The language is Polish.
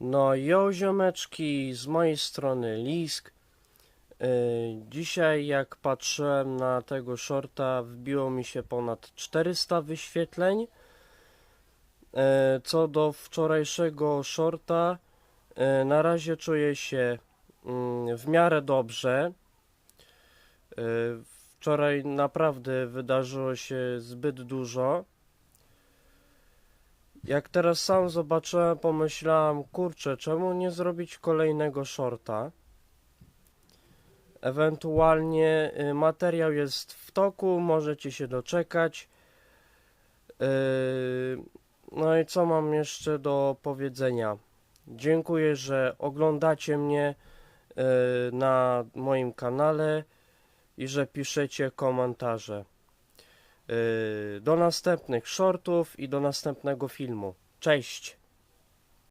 No jo ziomeczki, z mojej strony Lisk. Yy, Dzisiaj jak patrzyłem na tego shorta wbiło mi się ponad 400 wyświetleń. Yy, Co do wczorajszego shorta, yy, na razie czuję się mm, w miarę dobrze. Yy, Wczoraj naprawdę wydarzyło się zbyt dużo. Jak teraz sam zobaczyłem, pomyślałem, kurczę, czemu nie zrobić kolejnego shorta? Ewentualnie y, materiał jest w toku, możecie się doczekać. Yy, No i co mam jeszcze do powiedzenia? Dziękuję, że oglądacie mnie yy, na moim kanale i że piszecie komentarze. Yy, Do następnych shortów i do następnego filmu. Cześć!